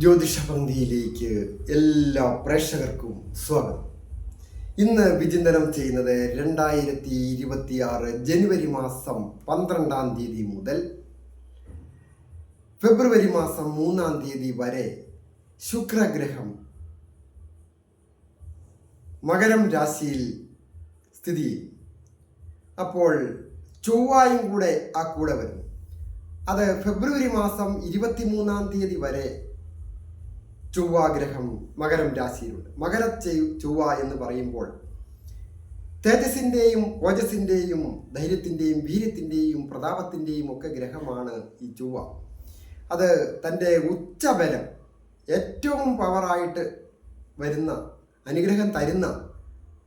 ജ്യോതിഷപന്തിയിലേക്ക് എല്ലാ പ്രേക്ഷകർക്കും സ്വാഗതം. ഇന്ന് വിചിന്തനം ചെയ്യുന്നത് രണ്ടായിരത്തി ഇരുപത്തിയാറ് ജനുവരി മാസം പന്ത്രണ്ടാം തീയതി മുതൽ ഫെബ്രുവരി മാസം മൂന്നാം തീയതി വരെ ശുക്രഗ്രഹം മകരം രാശിയിൽ സ്ഥിതി അപ്പോൾ ചൊവ്വായും കൂടെ ആ കൂടെ വരും. അത് ഫെബ്രുവരി മാസം ഇരുപത്തിമൂന്നാം തീയതി വരെ ചൊവ്വാഗ്രഹം മകരം രാശിയിലുണ്ട്. മകര ചൊവ്വ എന്ന് പറയുമ്പോൾ തേജസിന്റെയും ഓജസിന്റെയും ധൈര്യത്തിന്റെയും വീര്യത്തിന്റെയും പ്രതാപത്തിന്റെയും ഒക്കെ ഗ്രഹമാണ് ഈ ചൊവ്വ. അത് തന്റെ ഉച്ചബലം ഏറ്റവും പവറായിട്ട് വരുന്ന അനുഗ്രഹം തരുന്ന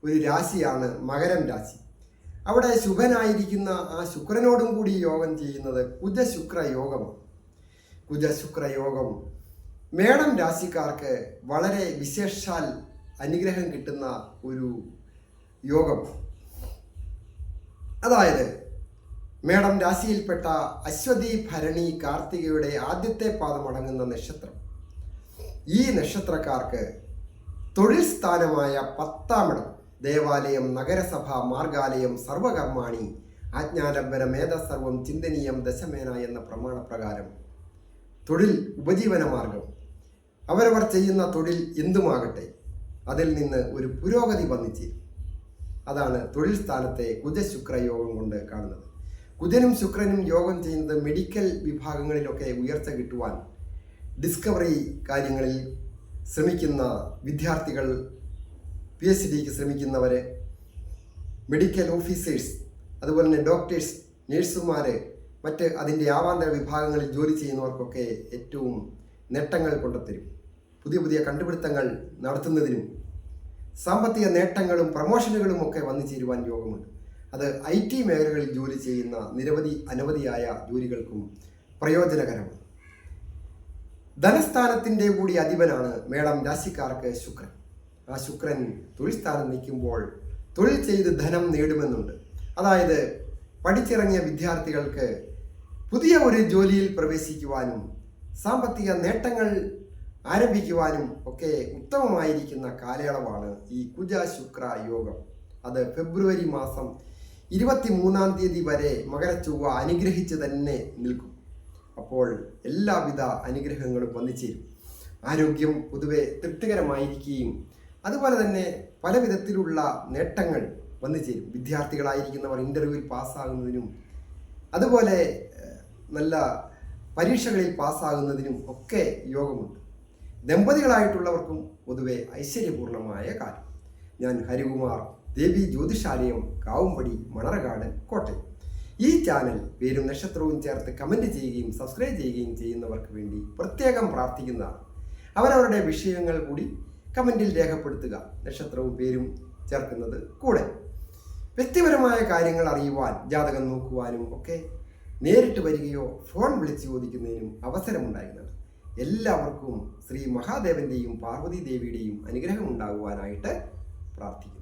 ഒരു രാശിയാണ് മകരം രാശി. അവിടെ ശുഭനായിരിക്കുന്ന ആ ശുക്രനോടും കൂടി യോഗം ചെയ്യുന്നത് കുജശുക്ര യോഗമാണ് കുജശുക്ര യോഗം മേടം രാശിക്കാർക്ക് വളരെ വിശേഷാൽ അനുഗ്രഹം കിട്ടുന്ന ഒരു യോഗം. അതായത് മേടം രാശിയിൽപ്പെട്ട അശ്വതി ഭരണി കാർത്തികയുടെ ആദ്യത്തെ പാദമടങ്ങുന്ന നക്ഷത്രം. ഈ നക്ഷത്രക്കാർക്ക് തൊഴിൽ സ്ഥാനമായ പത്താമിടം ദേവാലയം നഗരസഭ മാർഗാലയം സർവകർമാണി ആജ്ഞാലംബന മേധസർവം ചിന്തനീയം ദശമേന എന്ന പ്രമാണപ്രകാരം തൊഴിൽ ഉപജീവന മാർഗം അവരവർ ചെയ്യുന്ന തൊഴിൽ എന്തുമാകട്ടെ അതിൽ നിന്ന് ഒരു പുരോഗതി വന്നിച്ചേരും. അതാണ് തൊഴിൽ സ്ഥാനത്തെ കുജശുക്ര യോഗം കൊണ്ട് കാണുന്നത്. കുജനും ശുക്രനും യോഗം ചെയ്യുന്നത് മെഡിക്കൽ വിഭാഗങ്ങളിലൊക്കെ ഉയർച്ച കിട്ടുവാൻ ഡിസ്കവറി കാര്യങ്ങളിൽ ശ്രമിക്കുന്ന വിദ്യാർത്ഥികൾ പി എച്ച് ഡിക്ക് ശ്രമിക്കുന്നവർ മെഡിക്കൽ ഓഫീസേഴ്സ് അതുപോലെ തന്നെ ഡോക്ടേഴ്സ് നേഴ്സുമാർ മറ്റ് അതിന്റെ ആവാന്തര വിഭാഗങ്ങളിൽ ജോലി ചെയ്യുന്നവർക്കൊക്കെ ഏറ്റവും നേട്ടങ്ങൾ കൊണ്ടുത്തരും. പുതിയ പുതിയ കണ്ടുപിടുത്തങ്ങൾ നടത്തുന്നതിനും സാമ്പത്തിക നേട്ടങ്ങളും പ്രമോഷനുകളും ഒക്കെ വന്നു ചേരുവാൻ യോഗമുണ്ട്. അത് ഐ ടി മേഖലകളിൽ ജോലി ചെയ്യുന്ന നിരവധി അനവധിയായ ജോലികൾക്കും പ്രയോജനകരമാണ്. ധനസ്ഥാനത്തിന്റെ കൂടി അധിപനാണ് മേഡം രാശിക്കാർക്ക് ശുക്രൻ. ആ ശുക്രൻ തൊഴിൽ സ്ഥാനം നിൽക്കുമ്പോൾ തൊഴിൽ ചെയ്ത് ധനം നേടുമെന്നുണ്ട്. അതായത് പഠിച്ചിറങ്ങിയ വിദ്യാർത്ഥികൾക്ക് പുതിയ ഒരു ജോലിയിൽ പ്രവേശിക്കുവാനും സാമ്പത്തിക നേട്ടങ്ങൾ ആരംഭിക്കുവാനും ഒക്കെ ഉത്തമമായിരിക്കുന്ന കാലയളവാണ് ഈ കുജ ശുക്ര യോഗം. അത് ഫെബ്രുവരി മാസം ഇരുപത്തി മൂന്നാം തീയതി വരെ മകരച്ചൊവ്വ അനുഗ്രഹിച്ച് തന്നെ നിൽക്കും. അപ്പോൾ എല്ലാവിധ അനുഗ്രഹങ്ങളും വന്നിച്ചേരും. ആരോഗ്യം പൊതുവെ തൃപ്തികരമായിരിക്കുകയും അതുപോലെ തന്നെ പല വിധത്തിലുള്ള നേട്ടങ്ങൾ വന്നു ചേരും വിദ്യാർത്ഥികളായിരിക്കുന്നവർ ഇന്റർവ്യൂവിൽ പാസ്സാകുന്നതിനും അതുപോലെ നല്ല പരീക്ഷകളിൽ പാസ്സാകുന്നതിനും ഒക്കെ യോഗമുണ്ട്. ദമ്പതികളായിട്ടുള്ളവർക്കും പൊതുവെ ഐശ്വര്യപൂർണമായ കാലം. ഞാൻ ഹരികുമാർ ദേവി ജ്യോതിഷാലയം കാവുംപടി മണർകാട് കോട്ടയം. ഈ ചാനൽ പേരും നക്ഷത്രവും ചേർത്ത് കമന്റ് ചെയ്യുകയും സബ്സ്ക്രൈബ് ചെയ്യുകയും ചെയ്യുന്നവർക്ക് വേണ്ടി പ്രത്യേകം പ്രാർത്ഥിക്കുന്നതാണ്. അവരവരുടെ വിഷയങ്ങൾ കൂടി കമന്റിൽ രേഖപ്പെടുത്തുക. നക്ഷത്രവും പേരും ചേർക്കുന്നത് കൂടെ. വ്യക്തിപരമായ കാര്യങ്ങൾ അറിയുവാൻ ജാതകം നോക്കുവാനും ഒക്കെ നേരിട്ട് വരികയോ ഫോൺ വിളിച്ച് ചോദിക്കുന്നതിനും അവസരമുണ്ടായിരുന്നത് എല്ലാവർക്കും ശ്രീ മഹാദേവന്റെയും പാർവതി ദേവിയുടെയും അനുഗ്രഹം ഉണ്ടാകുവാനായിട്ട് പ്രാർത്ഥിക്കുന്നു.